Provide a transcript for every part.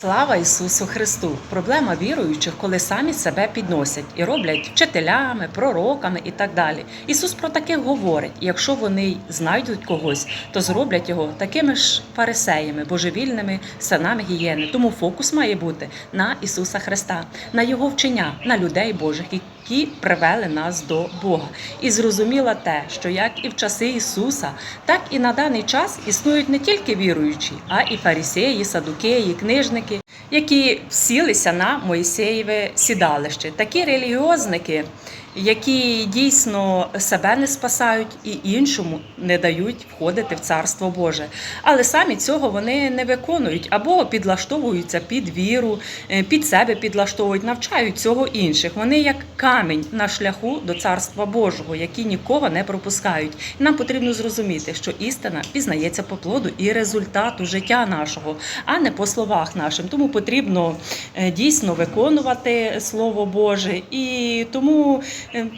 Слава Ісусу Христу! Проблема віруючих, коли самі себе підносять і роблять вчителями, пророками і так далі. Ісус про таких говорить: якщо вони знайдуть когось, то зроблять його такими ж фарисеями, божевільними синами гієни. Тому фокус має бути на Ісуса Христа, на Його вчення, на людей Божих, які привели нас до Бога. І зрозуміла те, що як і в часи Ісуса, так і на даний час існують не тільки віруючі, а і фарисеї, садукеї, книжники, які сілися на Моїсеєве сідалище. Такі релігіозники, які дійсно себе не спасають і іншому не дають входити в царство Боже. Але самі цього вони не виконують або підлаштовуються під віру, е, під себе підлаштовують, навчають цього інших. Вони як камінь на шляху до царства Божого, які нікого не пропускають. Нам потрібно зрозуміти, що істина пізнається по плоду і результату життя нашого, а не по словах нашим. Тому потрібно е, дійсно виконувати Слово Боже, і тому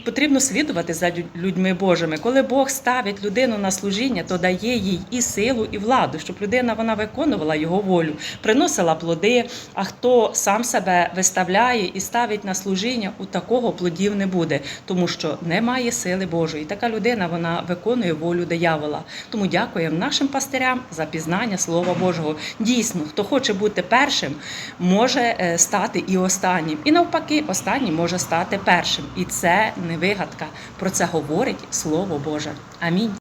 потрібно слідувати за людьми Божими. Коли Бог ставить людину на служіння, то дає їй і силу, і владу, щоб людина вона виконувала його волю, приносила плоди. А хто сам себе виставляє і ставить на служіння, у такого плодів не буде, тому що немає сили Божої. Така людина вона виконує волю диявола. Тому дякуємо нашим пастирям за пізнання Слова Божого. Дійсно, хто хоче бути першим, може е, стати і останнім. І навпаки, останній може стати першим. І це не вигадка. Про це говорить Слово Боже. Амінь.